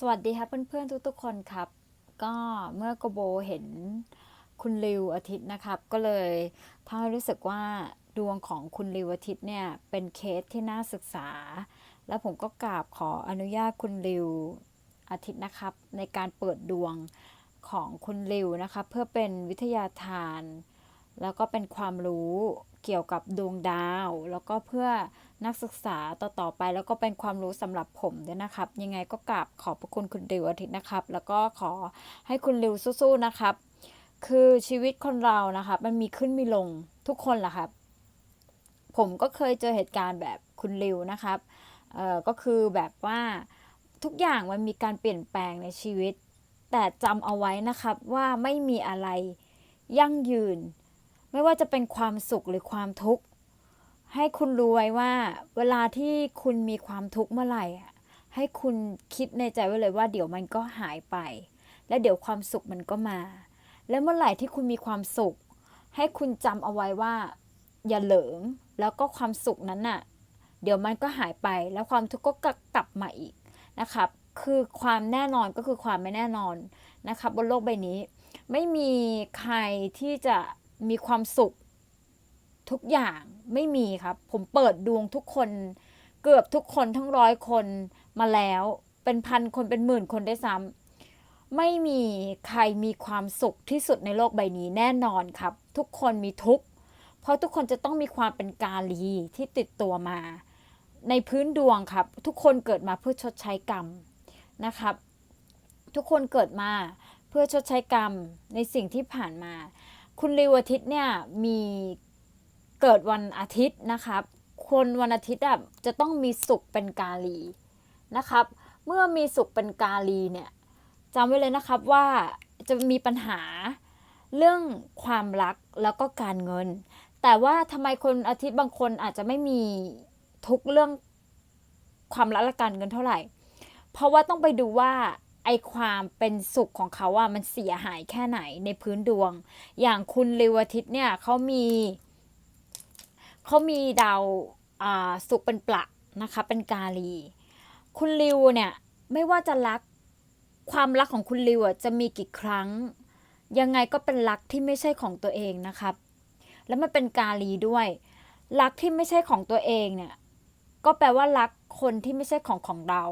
สวัสดีครับเพื่อนๆทุกๆคนครับ ก็เมื่อโกโบเห็นคุณริวอาทิตย์นะครับ ก็เลยทำให้รู้สึกว่าดวงของคุณริวอาทิตย์เนี่ยเป็นเคสที่น่าศึกษา แล้วผมก็กราบขออนุญาตคุณริวอาทิตย์นะครับ ในการเปิดดวงของคุณริวนะครับ เพื่อเป็นวิทยาทาน แล้วก็เป็นความรู้ เกี่ยวกับดวงดาว แล้วก็เพื่อนักศึกษาต่อๆไป แล้วก็เป็นความรู้สำหรับผมด้วยนะครับ ยังไงก็กราบขอบพระคุณคุณริวอาทิตย์นะครับ แล้วก็ขอให้คุณริวสู้ๆนะครับ คือชีวิตคนเรานะครับมันมีขึ้นมีลงทุกคนแหละครับ ผมก็เคยเจอเหตุการณ์แบบคุณริวนะครับเอ่อก็คือแบบว่าทุกอย่างมันมีการเปลี่ยนแปลงในชีวิต แต่จำเอาไว้นะครับว่าไม่มีอะไรยั่งยืน ไม่ว่าจะเป็นความสุขหรือความทุกข์ ให้คุณรู้ไว้ว่า เวลาที่คุณมีความทุกข์เมื่อไหร่อะให้คุณคิดในใจไว้เลยว่าเดี๋ยวมันก็หายไป และเดี๋ยวความสุขมันก็มา และเมื่อไหร่ที่คุณมีความสุข ให้คุณจำเอาไว้ว่า อย่าเหลิง แล้วก็ความสุขนั้นน่ะ เดี๋ยวมันก็หายไป แล้วความทุกข์ก็กลับมาอีกนะครับคือความแน่นอนก็คือความไม่แน่นอนนะครับบนโลกใบนี้ ไม่มีใครที่จะ มีความสุขทุกอย่างไม่มีครับ ผมเปิดดวงทุกคน เกือบทุกคนทั้งร้อยคนมาแล้ว เป็นพันคนเป็นหมื่นคนได้ซ้ำไม่มีใครมีความสุขที่สุดในโลกใบนี้แน่นอนครับ ทุกคนมีทุกข์ เพราะทุกคนจะต้องมีความเป็นกาลีที่ติดตัวมา ในพื้นดวงครับ ทุกคนเกิดมาเพื่อชดใช้กรรมนะครับ ทุกคนเกิดมาเพื่อชดใช้กรรมในสิ่งที่ผ่านมา คุณริวอาทิตย์เนี่ยมีเกิดวันอาทิตย์นะครับ คนวันอาทิตย์อะจะต้องมีสุขเป็นกาลีนะครับ เมื่อมีสุขเป็นกาลีเนี่ยจำไว้เลยนะครับว่าจะมีปัญหาเรื่องความรักแล้วก็การเงิน แต่ว่าทำไมคนอาทิตย์บางคนอาจจะไม่มีทุกเรื่องความรักและการเงินเท่าไหร่ เพราะว่าต้องไปดูว่า ไอความเป็นสุขของเขาอะมันเสียหายแค่ไหนในพื้นดวง อย่างคุณริวอาทิตเนี่ยเขามีเขามีดาวอ่าสุขเป็นประนะคะเป็นกาลี คุณริวเนี่ยไม่ว่าจะรักความรักของคุณริวจะมีกี่ครั้ง ยังไงก็เป็นรักที่ไม่ใช่ของตัวเองนะครับ แล้วมันเป็นกาลีด้วย รักที่ไม่ใช่ของตัวเองเนี่ยก็แปลว่ารักคนที่ไม่ใช่ของของเรา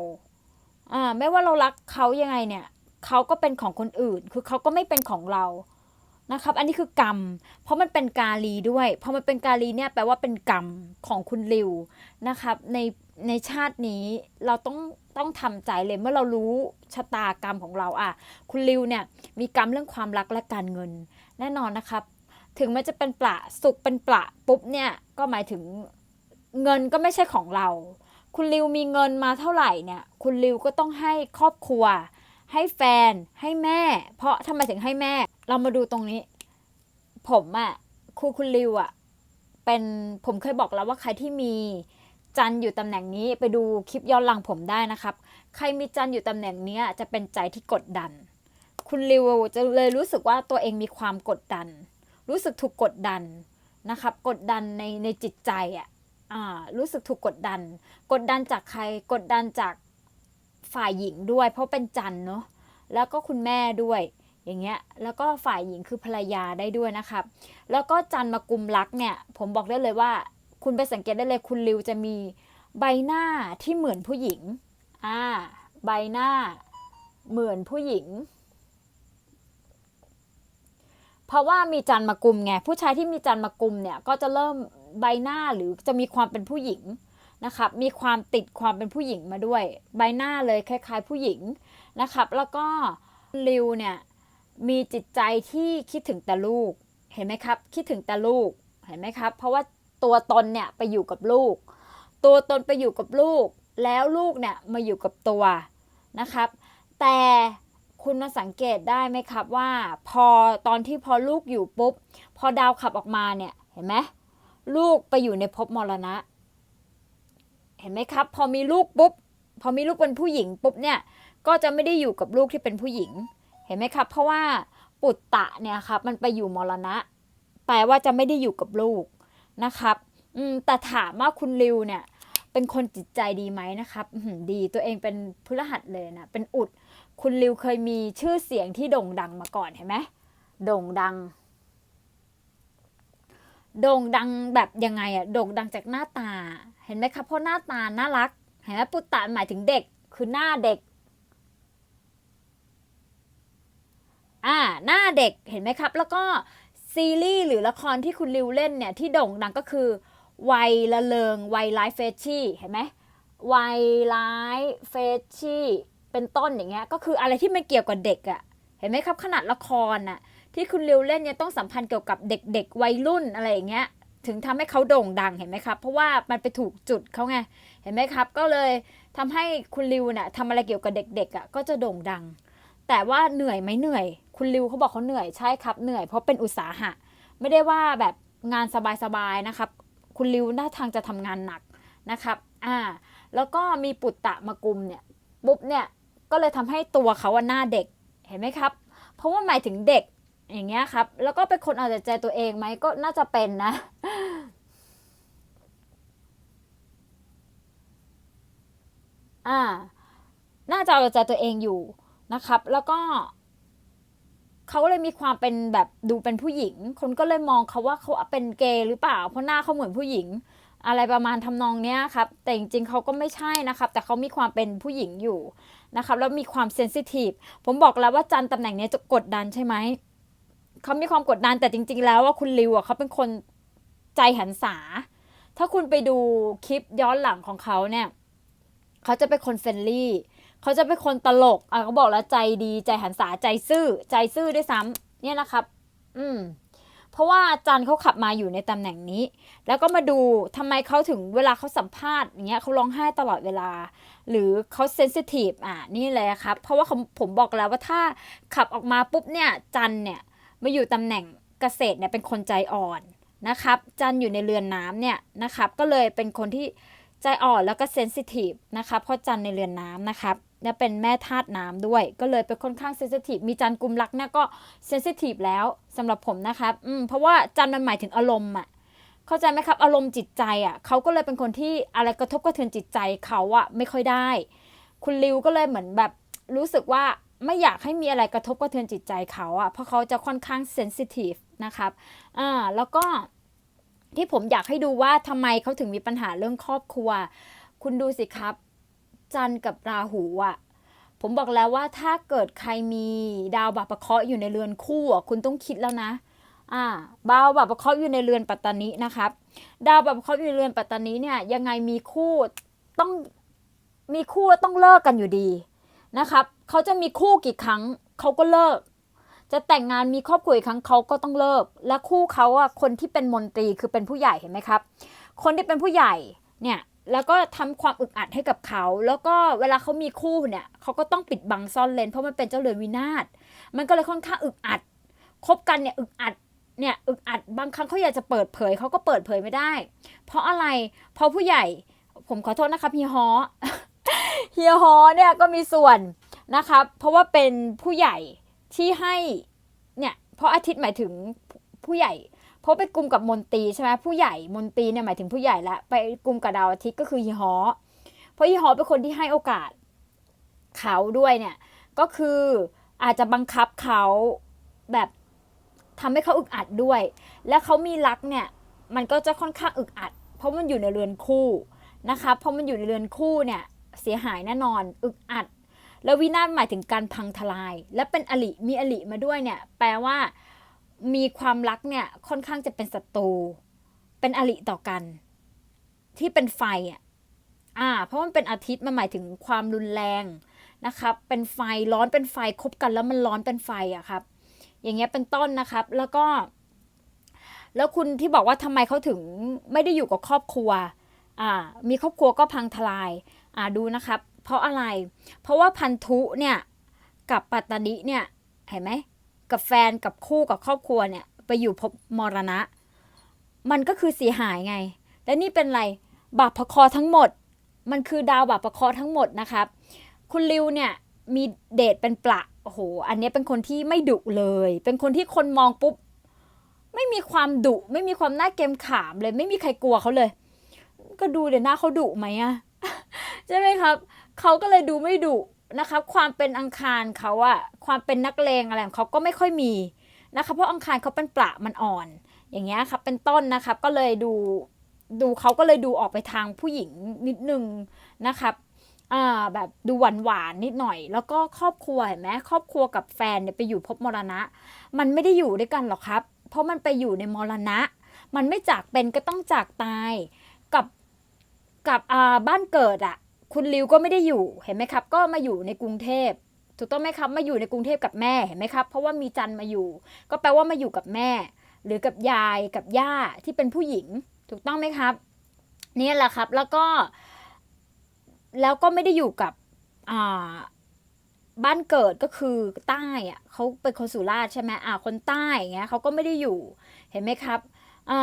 อ่าไม่ว่าเรารักเขายังไงเนี่ยเขาก็เป็นของคนอื่น คือเขาก็ไม่เป็นของเรานะครับ อันนี้คือกรรม เพราะมันเป็นกาลีด้วยพอมันเป็นกาลีเนี่ยแปลว่าเป็นกรรมของคุณริวนะครับ ในในชาตินี้เราต้องต้องทำใจเลยเมื่อเรารู้ชะตากรรมของเราอะ คุณริวเนี่ยมีกรรมเรื่องความรักและการเงิน แน่นอนนะครับ ถึงมันจะเป็นประสุขเป็นประปุ๊บเนี่ยก็หมายถึงเงินก็ไม่ใช่ของเรา คุณริวมีเงินมาเท่าไหร่เนี่ย คุณริวก็ต้องให้ครอบครัว ให้แฟน ให้แม่ เพราะทำไมถึงให้แม่ เรามาดูตรงนี้ ผมอะครูคุณริวอะเป็นผมเคยบอกแล้วว่าใครที่มีจันอยู่ตำแหน่งนี้ไปดูคลิปย้อนหลังผมได้นะครับ ใครมีจันอยู่ตำแหน่งเนี้ยจะเป็นใจที่กดดัน คุณริวจะเลยรู้สึกว่าตัวเองมีความกดดัน รู้สึกถูกกดดันนะครับ กดดันในในจิตใจอะอ่า รู้สึกถูกกดดัน กดดันจากใครกดดันจากฝ่ายหญิงด้วย เพราะเป็นจันเนาะแล้วก็คุณแม่ด้วยอย่างเงี้ยแล้วก็ฝ่ายหญิงคือภรรยาได้ด้วยนะครับแล้วก็จันมากุมรักเนี่ยผมบอกได้เลยว่า คุณไปสังเกตได้เลยคุณริวจะมีใบหน้าที่เหมือนผู้หญิงอ่าใบหน้าเหมือนผู้หญิง เพราะว่ามีจันมากุมไงผู้ชายที่มีจันมากุมเนี่ยก็จะเริ่ม ใบหน้าหรือจะมีความเป็นผู้หญิงนะครับมีความติดความเป็นผู้หญิงมาด้วย ใบหน้าเลยคล้าย ๆ ผู้หญิงนะครับ แล้วก็ริวเนี่ยมีจิตใจที่คิดถึงแต่ลูกเห็นไหมครับ คิดถึงแต่ลูกเห็นไหมครับ เพราะว่าตัวตนเนี่ยไปอยู่กับลูก ตัวตนไปอยู่กับลูก แล้วลูกเนี่ยมาอยู่กับตัวนะครับ แต่คุณมาสังเกตได้ไหมครับว่า พอตอนที่พอลูกอยู่ปุ๊บ พอดาวขับออกมาเนี่ยเห็นไหม ลูกไปอยู่ในภพมรณะ เห็นไหมครับ พอมีลูกปุ๊บ พอมีลูกเป็นผู้หญิงปุ๊บเนี่ย ก็จะไม่ได้อยู่กับลูกที่เป็นผู้หญิง เห็นไหมครับ เพราะว่าปุตตะเนี่ยครับ มันไปอยู่มรณะ แปลว่าจะไม่ได้อยู่กับลูกนะครับอืมแต่ถามว่าคุณริวเนี่ย เป็นคนจิตใจดีไหมนะครับดีตัวเองเป็นพฤหัสเลยนะ เป็นอุด คุณริวเคยมีชื่อเสียงที่โด่งดังมาก่อนเห็นไหมโด่งดัง โด่งดังแบบยังไงอะโด่งดังจากหน้าตา เห็นไหมครับเพราะหน้าตาน่ารัก เห็นไหมปุตตะหมายถึงเด็กคือหน้าเด็ก อ่า หน้าเด็กเห็นไหมครับ แล้วก็ซีรีส์หรือละครที่คุณริวเล่นเนี่ยที่โด่งดังก็คือวัยละเลงวัยไลฟ์เฟชชี่เห็นไหมวัยไลฟ์เฟชชี่เป็นต้นอย่างเงี้ยก็คืออะไรที่มันเกี่ยวกับเด็กอะ่ะเห็นไหมครับ ขนาดละครน่ะ ที่คุณริวเล่นเนี่ยต้องสัมพันธ์เกี่ยวกับเด็กๆวัยรุ่นอะไรอย่างเงี้ยถึงทำให้เขาโด่งดังเห็นไหมครับ เพราะว่ามันไปถูกจุดเขาไง เห็นไหมครับ ก็เลยทำให้คุณริวเนี่ยทำอะไรเกี่ยวกับเด็กๆอะก็จะโด่งดัง แต่ว่าเหนื่อยไหมเหนื่อย คุณริวเขาบอกเขาเหนื่อยใช่ครับเหนื่อยเพราะเป็นอุตสาหะ ไม่ได้ว่าแบบงานสบายๆนะครับ คุณริวหน้าทางจะทำงานหนักนะครับ อ่า แล้วก็มีปุตตะมากุมเนี่ยปุ๊บเนี่ยก็เลยทำให้ตัวเขาหน้าเด็กเห็นไหมครับ เพราะว่าหมายถึงเด็ก อย่างเงี้ยครับ แล้วก็เป็นคนเอาแต่ใจตัวเองไหมก็น่าจะเป็นนะ อ่า น่าจะเอาแต่ใจตัวเองอยู่นะครับ แล้วก็เขาเลยมีความเป็นแบบดูเป็นผู้หญิง คนก็เลยมองเขาว่าเขาเป็นเกย์หรือเปล่า เพราะหน้าเขาเหมือนผู้หญิง อะไรประมาณทำนองเนี้ยครับ แต่จริงๆเขาก็ไม่ใช่นะครับ แต่เขามีความเป็นผู้หญิงอยู่นะครับ แล้วมีความเซนซิทีฟผมบอกแล้วว่าจันตำแหน่งเนี้ยจะกดดันใช่ไหม เขามีความกดดันแต่จริง ๆ แล้วว่าคุณริวอะเขาเป็นคนใจหันษา ถ้าคุณไปดูคลิปย้อนหลังของเขาเนี่ยเขาจะเป็นคนเฟรนลี่เขาจะเป็นคนตลกอะเขาบอกแล้วใจดีใจหันษาใจซื่อ ใจซื่อด้วยซ้ำเนี่ยนะครับ อืมเพราะว่าจันเขาขับมาอยู่ในตำแหน่งนี้ แล้วก็มาดูทำไมเขาถึงเวลาเขาสัมภาษณ์อย่างเงี้ยเขาร้องไห้ตลอดเวลา หรือเขาเซนซิทีฟอะนี่เลยครับ เพราะว่าผมผมบอกแล้วว่าถ้าขับออกมาปุ๊บเนี่ยจันเนี่ย มาอยู่ตำแหน่งเกษตรเนี่ยเป็นคนใจอ่อนนะครับ จันอยู่ในเรือนน้ำเนี่ยนะครับ ก็เลยเป็นคนที่ใจอ่อนแล้วก็เซนซิทีฟนะครับเพราะจันในเรือนน้ำนะครับและเป็นแม่ธาตุน้ำด้วย ก็เลยเป็นค่อนข้างเซนซิทีฟมีจันกุมรักเนี่ยก็เซนซิทีฟแล้วสำหรับผมนะครับอืมเพราะว่าจันมันหมายถึงอารมณ์อะเข้าใจไหมครับ อารมณ์จิตใจอะเขาก็เลยเป็นคนที่อะไรกระทบกระเทือนจิตใจเขาอะไม่ค่อยได้ คุณริวก็เลยเหมือนแบบรู้สึกว่า ไม่อยากให้มีอะไรกระทบกระเทือนจิตใจเขาอะเพราะเขาจะค่อนข้างเซนซิทีฟนะครับอ่าแล้วก็ที่ผมอยากให้ดูว่าทำไมเขาถึงมีปัญหาเรื่องครอบครัว คุณดูสิครับ จันทร์กับราหูอะผมบอกแล้วว่าถ้าเกิดใครมีดาวบาปะเคาะอยู่ในเรือนคู่อะคุณต้องคิดแล้วนะอ่าดาวบาปะเคาะอยู่ในเรือนปัตตานีนะครับ ดาวบาปะเคาะอยู่ในเรือนปัตตานีเนี่ยยังไงมีคู่ต้องมีคู่ต้องเลิกกันอยู่ดี นะครับเขาจะมีคู่กี่ครั้งเขาก็เลิก จะแต่งงานมีครอบครัวอีกครั้งเขาก็ต้องเลิก และคู่เขาอะคนที่เป็นมนตรีคือเป็นผู้ใหญ่เห็นไหมครับ คนที่เป็นผู้ใหญ่เนี่ยแล้วก็ทำความอึดอัดให้กับเขา แล้วก็เวลาเขามีคู่เนี่ยเขาก็ต้องปิดบังซ่อนเลน เพราะมันเป็นเจ้าเรือนวินาศมันก็เลยค่อนข้างอึดอัดคบกันเนี่ยอึดอัดเนี่ยอึดอัดบางครั้งเขาอยากจะเปิดเผยเขาก็เปิดเผยไม่ได้ เพราะอะไรเพราะผู้ใหญ่ ผมขอโทษนะครับเฮียฮอ เฮียฮอเนี่ยก็มีส่วนนะครับเพราะว่าเป็นผู้ใหญ่ที่ให้เนี่ยเพราะอาทิตย์หมายถึงผู้ใหญ่ เพราะไปกลุ่มกับมนตรีใช่ไหมผู้ใหญ่มนตรีเนี่ยหมายถึงผู้ใหญ่ละไปกลุ่มกับดาวอาทิตย์ก็คือเฮียฮอเพราะเฮียฮอเป็นคนที่ให้โอกาสเขาด้วยเนี่ยก็คืออาจจะบังคับเขาแบบทำให้เขาอึดอัดด้วย และเขามีรักเนี่ยมันก็จะค่อนข้างอึดอัด เพราะมันอยู่ในเรือนคู่นะคะเพราะมันอยู่ในเรือนคู่เนี่ย เสียหายแน่นอน อึดอัด แล้ววินาศหมายถึงการพังทลาย และเป็นอลิมีอลิมาด้วยเนี่ย แปลว่า มีความรักเนี่ยค่อนข้างจะเป็นศัตรู เป็นอลิต่อกัน ที่เป็นไฟอะอ่า เพราะมันเป็นอาทิตย์มันหมายถึงความรุนแรงนะครับ เป็นไฟร้อนเป็นไฟคบกันแล้วมันร้อนเป็นไฟอะครับ อย่างเงี้ยเป็นต้นนะครับ แล้วก็ แล้วคุณที่บอกว่าทำไมเขาถึงไม่ได้อยู่กับครอบครัว อ่า มีครอบครัวก็พังทลาย อ่าดูนะครับ เพราะอะไร เพราะว่าพันธุเนี่ยกับปัตตานิเนี่ยเห็นไหมกับแฟนกับคู่กับครอบครัวเนี่ยไปอยู่พบมรณะ มันก็คือเสียหายไง และนี่เป็นไรบาปพะคอทั้งหมด มันคือดาวบาปพะคอทั้งหมดนะครับ คุณริวเนี่ยมีเดทเป็นประโอ้โหอันนี้เป็นคนที่ไม่ดุเลย เป็นคนที่คนมองปุ๊บไม่มีความดุ ไม่มีความน่าเกรงขามเลย ไม่มีใครกลัวเขาเลย ก็ดูเดี๋ยวหน้าเขาดุไหมอะ ใช่ไหมครับเขาก็เลยดูไม่ดุนะครับ ความเป็นอังคารเขาอะความเป็นนักเลงอะไรของเขาก็ไม่ค่อยมีนะคะเพราะอังคารเขาเป็นประมันอ่อน อย่างเงี้ยครับเป็นต้นนะครับก็เลยดูดูเขาก็เลยดูออกไปทางผู้หญิงนิดนึงนะครับอ่าแบบดูหวานหวานนิดหน่อย แล้วก็ครอบครัวเห็นไหมครอบครัวกับแฟนเนี่ยไปอยู่ภพมรณะ มันไม่ได้อยู่ด้วยกันหรอกครับ เพราะมันไปอยู่ในมรณะ มันไม่จากเป็นก็ต้องจากตายกับกับอ่าบ้านเกิดอะ คุณริวก็ไม่ได้อยู่เห็นไหมครับ ก็มาอยู่ในกรุงเทพถูกต้องไหมครับมาอยู่ในกรุงเทพกับแม่เห็นไหมครับ เพราะว่ามีจันมาอยู่ ก็แปลว่ามาอยู่กับแม่ หรือกับยายกับย่าที่เป็นผู้หญิง ถูกต้องไหมครับนี่แหละครับแล้วก็แล้วก็ไม่ได้อยู่กับอ่าบ้านเกิดก็คือใต้อะเขาเป็นคนสุราษฎร์ใช่ไหมอ่าคนใต้อย่างเงี้ยเขาก็ไม่ได้อยู่เห็นไหมครับ อ่า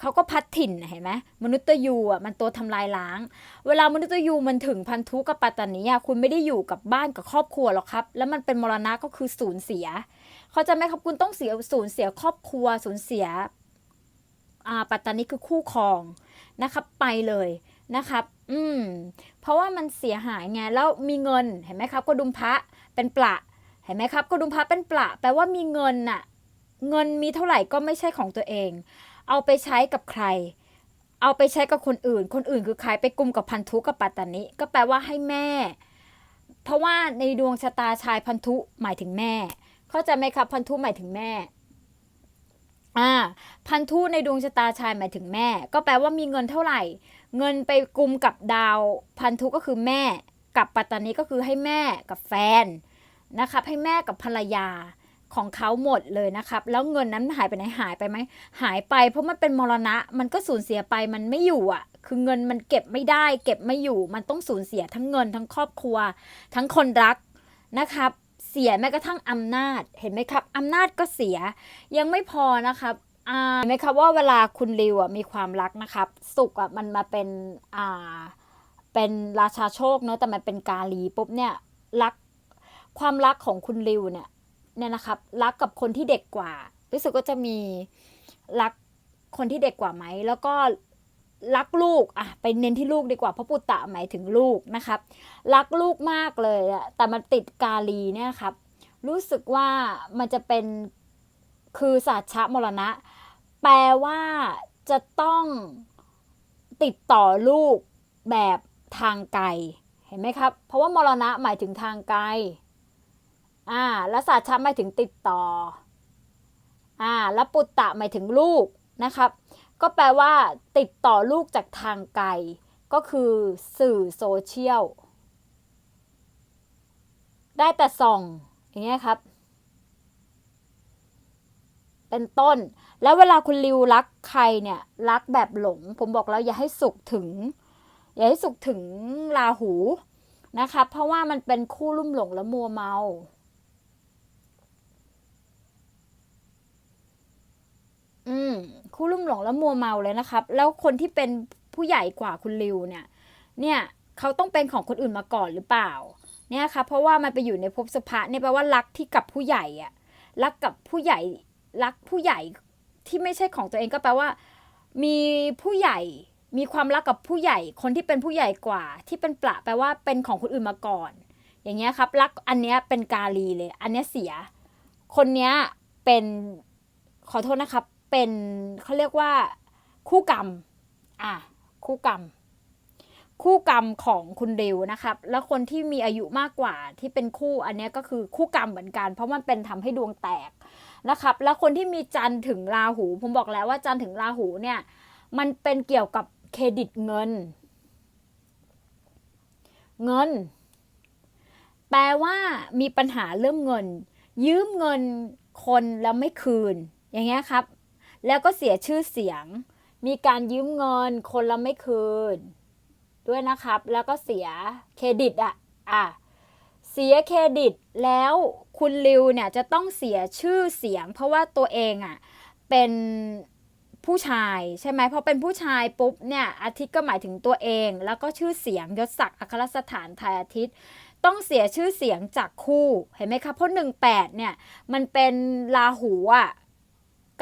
เขาก็พัดถิ่นเห็นไหมมนุษย์ตยูอะมันตัวทำลายล้าง เวลามนุษย์ตยูมันถึงพันธุกับปัตตานีอะคุณไม่ได้อยู่กับบ้านกับครอบครัวหรอกครับ แล้วมันเป็นมรณะก็คือสูญเสีย เขาจะไหมครับคุณต้องเสียสูญเสียครอบครัวสูญเสียอ่าปัตตานีคือคู่ครองนะครับ ไปเลยนะครับ อืม เพราะว่ามันเสียหายไงแล้วมีเงินเห็นไหมครับกระดุมพระเป็นประเห็นไหมครับกระดุมพระเป็นประแปลว่ามีเงินน่ะเงินมีเท่าไหร่ก็ไม่ใช่ของตัวเอง เอาไปใช้กับใคร เอาไปใช้กับคนอื่น คนอื่นคือใครไปกลุ่มกับพันธุกับปัตตานิก็แปลว่าให้แม่ เพราะว่าในดวงชะตาชายพันธุหมายถึงแม่ เข้าใจไหมครับพันธุหมายถึงแม่อ่าพันธุในดวงชะตาชายหมายถึงแม่ ก็แปลว่ามีเงินเท่าไหร่ เงินไปกลุ่มกับดาวพันธุก็คือแม่ กับปัตตานีก็คือให้แม่กับแฟนนะครับให้แม่กับภรรยา ของเขาหมดเลยนะครับ แล้วเงินนั้นหายไปไหนหายไปไหมหายไป เพราะมันเป็นมรณะมันก็สูญเสียไปมันไม่อยู่อะ คือเงินมันเก็บไม่ได้ เก็บไม่อยู่ มันต้องสูญเสียทั้งเงินทั้งครอบครัว ทั้งคนรักนะครับ เสียแม้กระทั่งอำนาจเห็นไหมครับอำนาจก็เสีย ยังไม่พอนะครับอ่าเห็นไหมครับว่าเวลาคุณริวอะมีความรักนะครับ สุขอะมันมาเป็นอ่าเป็นราชาโชคเนอะแต่มันเป็นกาลีปุ๊บเนี่ยรักความรักของคุณริวเนี่ย เนี่ยนะครับรักกับคนที่เด็กกว่า รู้สึกว่าจะมีรักคนที่เด็กกว่าไหม แล้วก็รักลูกอะไปเน้นที่ลูกดีกว่าเพราะปุตตะหมายถึงลูกนะครับ รักลูกมากเลยอะแต่มันติดกาลีเนี่ยครับ รู้สึกว่ามันจะเป็นคือศาสชะมรณะ แปลว่าจะต้องติดต่อลูกแบบทางไกลเห็นไหมครับ เพราะว่ามรณะหมายถึงทางไกล อ่าแล้วศาสตร์ชะหมายถึงติดต่อ อ่าแล้วปุตตะหมายถึงลูกนะครับ ก็แปลว่า ติดต่อลูกจากทางไกล ก็คือสื่อโซเชียล ได้แต่ส่อง อย่างเงี้ยครับ เป็นต้น แล้วเวลาคุณริวรักใครเนี่ย รักแบบหลง ผมบอกแล้วอย่าให้สุขถึง อย่าให้สุขถึงราหูนะคะ เพราะว่ามันเป็นคู่ลุ่มหลงและมัวเมา อืมคู่ลุ่มหลงและมัวเมาเลยนะครับ แล้วคนที่เป็นผู้ใหญ่กว่าคุณริวเนี่ย เนี่ยเขาต้องเป็นของคนอื่นมาก่อนหรือเปล่า เนี่ยครับเพราะว่ามันไปอยู่ในภพสภะเนี่ยแปลว่ารักที่กับผู้ใหญ่อะรักกับผู้ใหญ่รักผู้ใหญ่ที่ไม่ใช่ของตัวเองก็แปลว่า มีผู้ใหญ่มีความรักกับผู้ใหญ่ คนที่เป็นผู้ใหญ่กว่า ที่เป็นประแปลว่าเป็นของคนอื่นมาก่อน อย่างเงี้ยครับ รักอันเนี้ยเป็นกาลีเลย อันเนี้ยเสีย คนเนี้ยเป็นขอโทษนะครับ เป็นเขาเรียกว่าคู่กรรม อะคู่กรรม คู่กรรมของคุณริวนะครับ แล้วคนที่มีอายุมากกว่าที่เป็นคู่อันนี้ก็คือคู่กรรมเหมือนกัน เพราะมันเป็นทำให้ดวงแตกนะครับ แล้วคนที่มีจันถึงราหู ผมบอกแล้วว่าจันถึงราหูเนี่ย มันเป็นเกี่ยวกับเครดิตเงิน เงิน แปลว่ามีปัญหาเรื่องเงิน ยืมเงินคนแล้วไม่คืน อย่างเงี้ยครับ แล้วก็เสียชื่อเสียง มีการยืมเงินคนล้วไม่คืน ด้วยนะครับ แล้วก็เสียเครดิตอะอะเสียเครดิตแล้วคุณริวเนี่ยจะต้องเสียชื่อเสียง เพราะว่าตัวเองอะเป็นผู้ชายใช่ไหมพอเป็นผู้ชายปุ๊บเนี่ยอาทิตย์ก็หมายถึงตัวเอง แล้วก็ชื่อเสียงยศศักดิ์อัครสถานไทยอาทิตย์ ต้องเสียชื่อเสียงจากคู่เห็นไหมคะเพราะหนึ่งแปดเนี่ยมันเป็นราหูอะ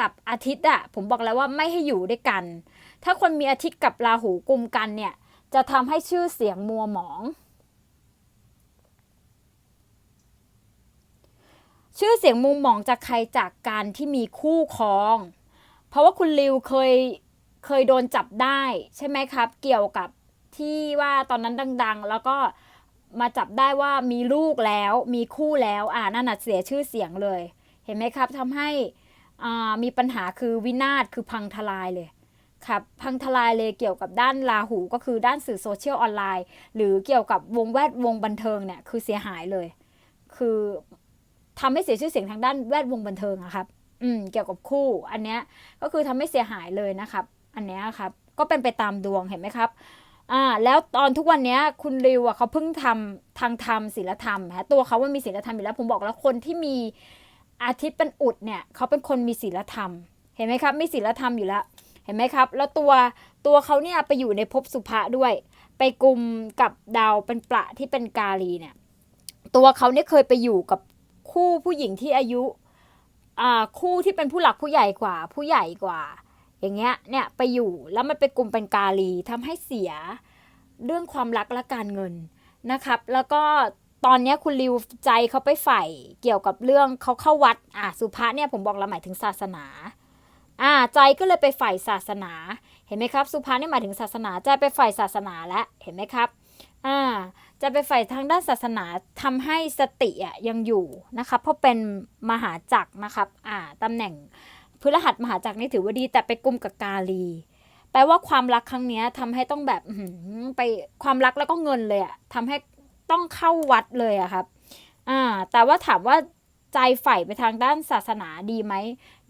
กับอาทิตย์อะผมบอกแล้วว่าไม่ให้อยู่ด้วยกัน ถ้าคนมีอาทิตย์กับราหูกุมกันเนี่ย จะทำให้ชื่อเสียงมัวหมอง ชื่อเสียงมุมหมองจากใครจากการที่มีคู่ครอง เพราะว่าคุณริวเคยเคยโดนจับได้ใช่ไหมครับ เกี่ยวกับที่ว่าตอนนั้นดัง ๆ แล้วก็มาจับได้ว่ามีลูกแล้วมีคู่แล้ว อ่านั่นน่ะเสียชื่อเสียงเลย เห็นไหมครับทำให้ มีปัญหาคือวินาศคือพังทลายเลยครับพังทลายเลยเกี่ยวกับด้านราหูก็คือด้านสื่อโซเชียลออนไลน์ หรือเกี่ยวกับวงแวดวงบันเทิงเนี่ยคือเสียหายเลย คือทำให้เสียชื่อเสียงทางด้านแวดวงบันเทิงอะครับ อืมเกี่ยวกับคู่ อันเนี้ยก็คือทำให้เสียหายเลยนะครับ อันเนี้ยครับ ก็เป็นไปตามดวงเห็นไหมครับอ่าแล้วตอนทุกวันนี้คุณริวอะเขาเพิ่งทำทางธรรมศีลธรรมฮะตัวเขาว่ามีศีลธรรมอยู่แล้วผมบอกแล้วคนที่มี อาทิตย์เป็นอุดเนี่ยเขาเป็นคนมีศีลธรรม เห็นไหมครับมีศีลธรรมอยู่แล้ว เห็นไหมครับ แล้วตัวตัวเขาเนี่ยไปอยู่ในภพสุภะด้วย ไปกลุ่มกับดาวเป็นประที่เป็นกาลีเนี่ยตัวเขาเนี่ยเคยไปอยู่กับคู่ผู้หญิงที่อายุอ่าคู่ที่เป็นผู้หลักผู้ใหญ่กว่า ผู้ใหญ่กว่า อย่างเงี้ยเนี่ยไปอยู่แล้วมันไปกลุ่มเป็นกาลีทำให้เสียเรื่องความรักและการเงินนะครับ แล้วก็ ตอนนี้คุณริวใจเขาไปใฝ่เกี่ยวกับเรื่องเขาเข้าวัดอ่าสุภาเนี่ยผมบอกเราหมายถึงศาสนาอ่าใจก็เลยไปใฝ่ศาสนา เห็นไหมครับ สุภาเนี่ยหมายถึงศาสนาใจไปใฝ่ศาสนาแล้วเห็นไหมครับอ่าจะไปใฝ่ทางด้านศาสนาทำให้สติอะยังอยู่นะครับเพราะเป็นมหาจักรนะครับอ่าตำแหน่งพฤหัสมหาจักรนี่ถือว่าดีแต่ไปกลุ่มกับกาลีแปลว่าความรักครั้งนี้ยทำให้ต้องแบบไปความรักแล้วก็เงินเลยอะทำให้ ต้องเข้าวัดเลยอะครับอ่าแต่ว่าถามว่าใจใฝ่ไปทางด้านศาสนาดีไหม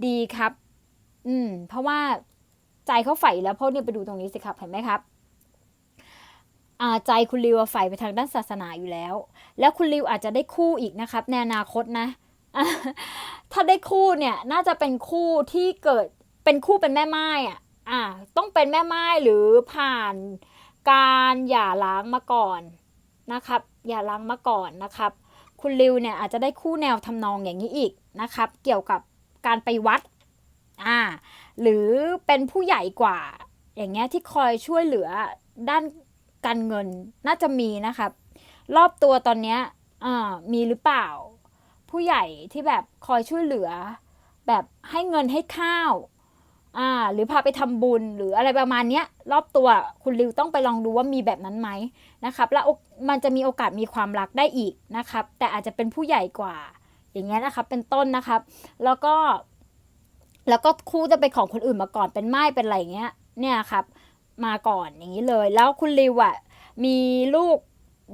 ดีครับ อืม เพราะว่าใจเขาใฝ่แล้วเพราะเนี่ยไปดูตรงนี้สิครับเห็นไหมครับอ่าใจคุณริวใฝ่ไปทางด้านศาสนาอยู่แล้ว แล้วคุณริวอาจจะได้คู่อีกนะครับ ในอนาคตนะ ถ้าได้คู่เนี่ยน่าจะเป็นคู่ที่เกิดเป็นคู่เป็นแม่ไม้อะอ่า ต้องเป็นแม่ไม้หรือผ่านการหย่าร้างมาก่อนนะครับ หย่าร้างมาก่อนนะครับ คุณริวเนี่ยอาจจะได้คู่แนวทำนองอย่างนี้อีกนะครับ เกี่ยวกับการไปวัดอ่าหรือเป็นผู้ใหญ่กว่า อย่างเงี้ยที่คอยช่วยเหลือด้านการเงินน่าจะมีนะครับ รอบตัวตอนเนี้ยมีหรือเปล่า ผู้ใหญ่ที่แบบคอยช่วยเหลือ แบบให้เงินให้ข้าว อ่า หรือพาไปทำบุญหรืออะไรประมาณเนี้ย รอบตัวคุณริวต้องไปลองดูว่ามีแบบนั้นไหมนะครับ แล้วมันจะมีโอกาสมีความรักได้อีกนะครับ แต่อาจจะเป็นผู้ใหญ่กว่า อย่างเงี้ยนะครับ เป็นต้นนะครับ แล้วก็ แล้วก็คู่จะเป็นของคนอื่นมาก่อนเป็นไม้เป็นอะไรเงี้ย เนี่ยครับ มาก่อนอย่างนี้เลย แล้วคุณริวอะมีลูก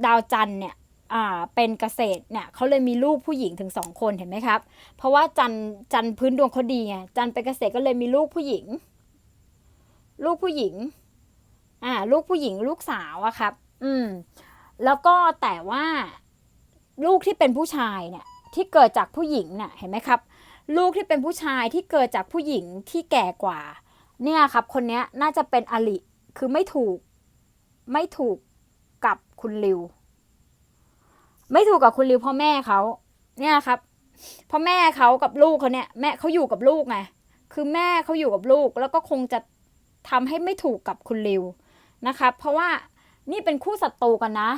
ดาวจันเนี่ย เป็นเกษตรเนี่ยเขาเลยมีลูกผู้หญิงถึงสองคนเห็นไหมครับ เพราะว่าจันจันพื้นดวงเขาดีไงจันเป็นเกษตรก็เลยมีลูกผู้หญิง ลูกผู้หญิงอ่าลูกผู้หญิงลูกสาวอะครับ อืม แล้วก็แต่ว่าลูกที่เป็นผู้ชายเนี่ย ที่เกิดจากผู้หญิงเนี่ยเห็นไหมครับ ลูกที่เป็นผู้ชายที่เกิดจากผู้หญิงที่แก่กว่า เนี่ยครับ คนนี้น่าจะเป็นอลิคือไม่ถูก ไม่ถูกกับคุณริว ไม่ถูกกับคุณริวพ่อแม่เขาเนี่ยครับพ่อแม่เขากับลูกเขาเนี่ยแม่เขาอยู่กับลูกไงคือแม่เขาอยู่กับลูก แล้วก็คงจะทำให้ไม่ถูกกับคุณริวนะครับ เพราะว่านี่เป็นคู่ศัตรูกันนะ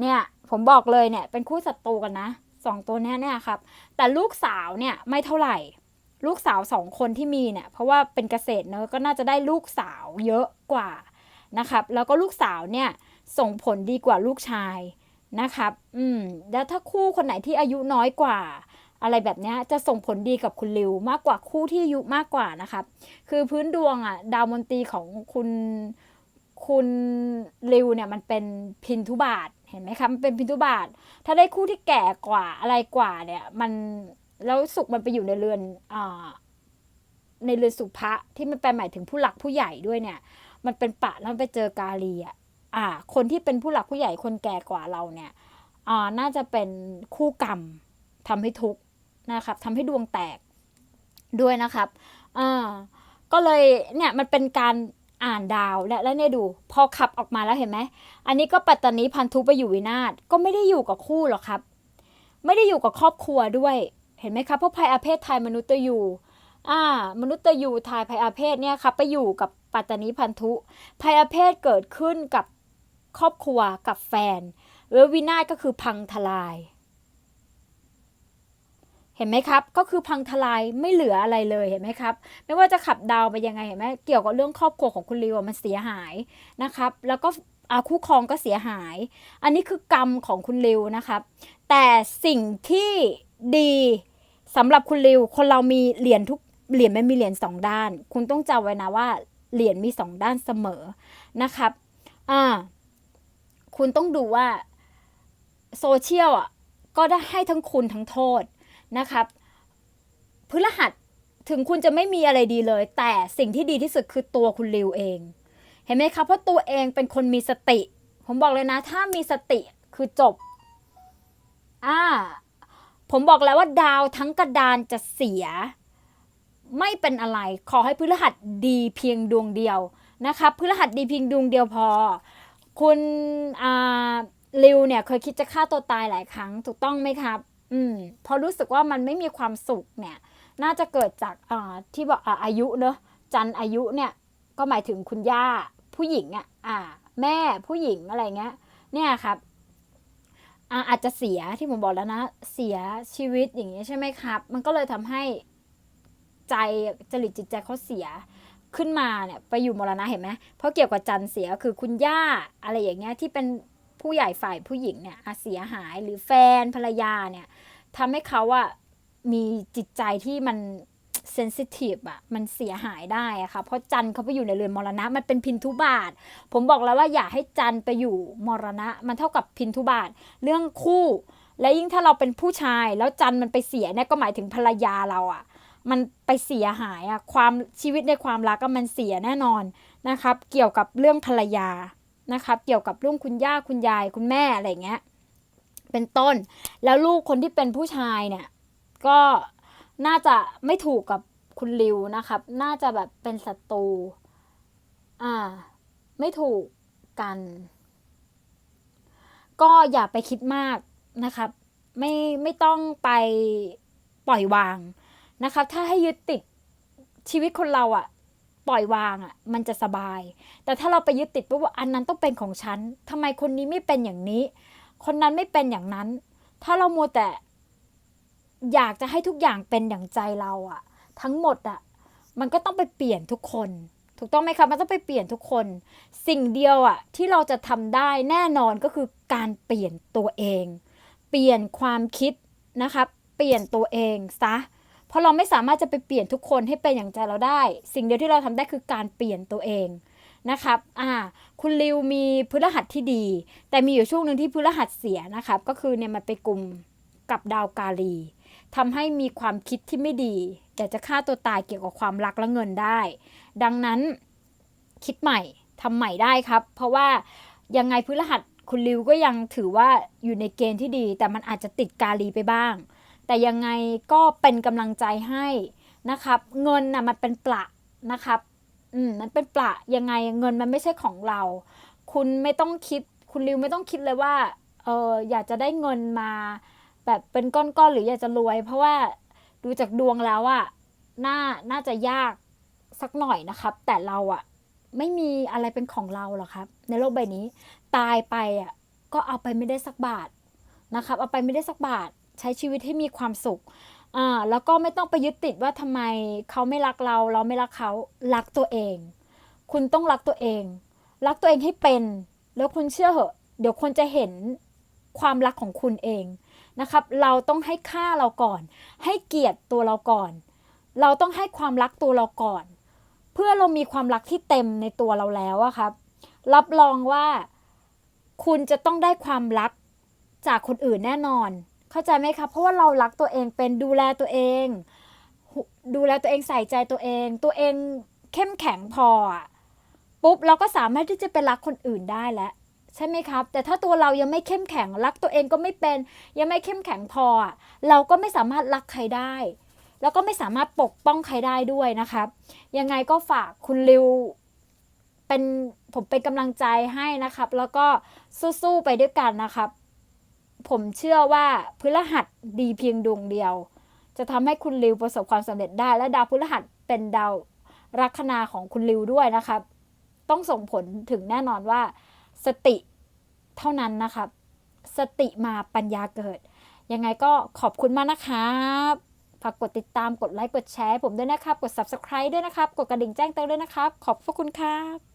เนี่ยผมบอกเลยเนี่ยเป็นคู่ศัตรูกันนะสองตัวนี้เนี่ยครับ แต่ลูกสาวเนี่ยไม่เท่าไหร่ ลูกสาวสองคนที่มีเนี่ย เพราะว่าเป็นเกษตรเนอะก็น่าจะได้ลูกสาวเยอะกว่านะครับ แล้วก็ลูกสาวเนี่ยส่งผลดีกว่าลูกชาย นะครับอืมแล้วถ้าคู่คนไหนที่อายุน้อยกว่า อะไรแบบนี้จะส่งผลดีกับคุณริวมากกว่าคู่ที่อายุมากกว่านะครับคือพื้นดวงอะดาวมนตรีของคุณคุณริวเนี่ยมันเป็นพินทุบาทเห็นไหมคะมันเป็นพินทุบาท ถ้าได้คู่ที่แก่กว่าอะไรกว่าเนี่ยมันแล้วสุขมันไปอยู่ในเรือนอ่าในเรือนสุภะที่มันแปลหมายถึงผู้หลักผู้ใหญ่ด้วยเนี่ย มันเป็นปะแล้วไปเจอกาลีอะ อ่าคนที่เป็นผู้หลักผู้ใหญ่คนแก่กว่าเราเนี่ยอ่าน่าจะเป็นคู่กรรมทำให้ทุกข์นะครับทำให้ดวงแตกด้วยนะครับอ่าก็เลยเนี่ยมันเป็นการอ่านดาวและแล้วเนี่ยดูพอขับออกมาแล้วเห็นไหมอันนี้ก็ปัตตานีพันธุไปอยู่วินาศก็ไม่ได้อยู่กับคู่หรอกครับ ไม่ได้อยู่กับครอบครัวด้วยเห็นไหมครับเพราะภัยอาเพศไทยมนุษย์ตยูอ่ามนุษย์ตยูทายภัยอาเพศเนี่ยครับไปอยู่กับปัตตานีพันธุภัยอาเพศเกิดขึ้นกับ ครอบครัวกับแฟนหรือวินาศก็คือพังทลาย เห็นไหมครับ ก็คือพังทลายไม่เหลืออะไรเลยเห็นไหมครับ ไม่ว่าจะขับดาวไปยังไงเห็นไหมเกี่ยวกับเรื่องครอบครัวของคุณริวมันเสียหายนะครับ แล้วก็อาคู่ครองก็เสียหาย อันนี้คือกรรมของคุณริวนะครับ แต่สิ่งที่ดีสำหรับคุณริว คนเรามีเหรียญทุกเหรียญมันมีเหรียญสองด้าน คุณต้องจำไว้นะว่าเหรียญมีสองด้านเสมอนะครับ อ่า คุณต้องดูว่าโซเชียลอะก็ได้ให้ทั้งคุณทั้งโทษนะครับพฤหัสถึงคุณจะไม่มีอะไรดีเลย แต่สิ่งที่ดีที่สุดคือตัวคุณริวเอง เห็นไหมครับ เพราะตัวเองเป็นคนมีสติ ผมบอกเลยนะ ถ้ามีสติคือจบอ่าผมบอกแล้วว่าดาวทั้งกระดานจะเสีย ไม่เป็นอะไร ขอให้พฤหัสดีเพียงดวงเดียวนะครับพฤหัสดีเพียงดวงเดียวพอ คุณอ่าริวเนี่ยเคยคิดจะฆ่าตัวตายหลายครั้งถูกต้องไหมครับ อืมเพอรู้สึกว่ามันไม่มีความสุขเนี่ย น่าจะเกิดจากที่บอกอาอายุเนอะจันอายุเนี่ยก็หมายถึงคุณย่าผู้หญิงอะอ่าแม่ผู้หญิงอะไรเงี้ย เนี่ยครับอาอาจจะเสียที่ผมบอกแล้วนะ เสียชีวิตอย่างเงี้ยใช่ไหมครับ มันก็เลยทำให้ใจจริตจิตใจเขาเสีย ขึ้นมาเนี่ยไปอยู่มรณะเห็นไหมเพราะเกี่ยวกับจันเสียคือคุณย่าอะไรอย่างเงี้ยที่เป็นผู้ใหญ่ฝ่ายผู้หญิงเนี่ยอาเสียหายหรือแฟนภรรยาเนี่ยทำให้เขาอะมีจิตใจที่มันเซนซิทีฟอะมันเสียหายได้อะค่ะเพราะจันเขาไปอยู่ในเรือนมรณะ มันเป็นพินทุบาท ผมบอกแล้วว่าอย่าให้จันไปอยู่มรณะ มันเท่ากับพินทุบาท เรื่องคู่ และยิ่งถ้าเราเป็นผู้ชาย แล้วจันมันไปเสียเนี่ยก็หมายถึงภรรยาเราอะ มันไปเสียหายอะความชีวิตในความรักก็มันเสียแน่นอนนะครับ เกี่ยวกับเรื่องภรรยานะครับ เกี่ยวกับเรื่องคุณย่าคุณยายคุณแม่อะไรเงี้ยเป็นต้น แล้วลูกคนที่เป็นผู้ชายเนี่ยก็น่าจะไม่ถูกกับคุณริวนะครับ น่าจะแบบเป็นศัตรูอ่า ไม่ถูกกัน ก็อย่าไปคิดมากนะครับ ไม่ไม่ต้องไปปล่อยวาง นะครับถ้าให้ยึดติดชีวิตคนเราอะปล่อยวางอะมันจะสบาย แต่ถ้าเราไปยึดติดว่าอันนั้นต้องเป็นของฉันทำไมคนนี้ไม่เป็นอย่างนี้ คนนั้นไม่เป็นอย่างนั้น ถ้าเรามัวแต่อยากจะให้ทุกอย่างเป็นอย่างใจเราอะทั้งหมดอะมันก็ต้องไปเปลี่ยนทุกคน ถูกต้องไหมครับมันต้องไปเปลี่ยนทุกคน สิ่งเดียวอะที่เราจะทำได้แน่นอนก็คือการเปลี่ยนตัวเอง เปลี่ยนความคิดนะครับเปลี่ยนตัวเองซะ เพราะเราไม่สามารถจะไปเปลี่ยนทุกคนให้เป็นอย่างใจเราได้ สิ่งเดียวที่เราทำได้คือการเปลี่ยนตัวเองนะครับ อ่า คุณริวมีพฤหัสที่ดี แต่มีอยู่ช่วงหนึ่งที่พฤหัสเสียนะครับ ก็คือเนี่ยมันไปกลุ่มกับดาวกาลีทำให้มีความคิดที่ไม่ดีอยากจะฆ่าตัวตายเกี่ยวกับความรักและเงินได้ ดังนั้นคิดใหม่ทำใหม่ได้ครับ เพราะว่ายังไงพฤหัสคุณริวก็ยังถือว่าอยู่ในเกณฑ์ที่ดี แต่มันอาจจะติดกาลีไปบ้าง แต่ยังไงก็เป็นกำลังใจให้นะครับ เงินน่ะมันเป็นประนะครับอืมมันเป็นประยังไงเงินมันไม่ใช่ของเรา คุณไม่ต้องคิด คุณริวไม่ต้องคิดเลยว่าเอออยากจะได้เงินมา แบบเป็นก้อนๆหรืออยากจะรวย เพราะว่าดูจากดวงแล้วอะน่าน่าจะยากสักหน่อยนะครับ แต่เราอะไม่มีอะไรเป็นของเราหรอกครับ ในโลกใบนี้ ตายไปอะก็เอาไปไม่ได้สักบาทนะครับ เอาไปไม่ได้สักบาท ใช้ชีวิตให้มีความสุขอ่าแล้วก็ไม่ต้องไปยึดติดว่าทำไมเขาไม่รักเรา เราไม่รักเขารักตัวเอง คุณต้องรักตัวเอง รักตัวเองให้เป็น แล้วคุณเชื่อเหอะเดี๋ยวคนจะเห็นความรักของคุณเองนะครับ เราต้องให้ค่าเราก่อน ให้เกียรติตัวเราก่อน เราต้องให้ความรักตัวเราก่อน เพื่อเรามีความรักที่เต็มในตัวเราแล้วอะครับ รับรองว่าคุณจะต้องได้ความรักจากคนอื่นแน่นอน เข้าใจไหมครับเพราะว่าเรารักตัวเองเป็นดูแลตัวเอง ดูแลตัวเองใส่ใจตัวเอง ตัวเองเข้มแข็งพอปุ๊บเราก็สามารถที่จะไปรักคนอื่นได้แล้วใช่ไหมครับ แต่ถ้าตัวเรายังไม่เข้มแข็งรักตัวเองก็ไม่เป็น ยังไม่เข้มแข็งพอ เราก็ไม่สามารถรักใครได้ แล้วก็ไม่สามารถปกป้องใครได้ด้วยนะครับ ยังไงก็ฝากคุณริวเป็นผมเป็นกำลังใจให้นะครับ แล้วก็สู้ๆไปด้วยกันนะครับ ผมเชื่อว่าพฤหัสดีเพียงดวงเดียว จะทำให้คุณริวประสบความสำเร็จได้ และดาวพฤหัสเป็นดาวลัคนาของคุณริวด้วยนะครับ ต้องส่งผลถึงแน่นอนว่า สติเท่านั้นนะครับ สติมาปัญญาเกิด ยังไงก็ขอบคุณมากนะครับฝากกดติดตามกดไลค์กดแชร์ผมด้วยนะครับ กด subscribe ด้วยนะครับ กดกระดิ่งแจ้งเตือนด้วยนะครับ ขอบพระคุณครับ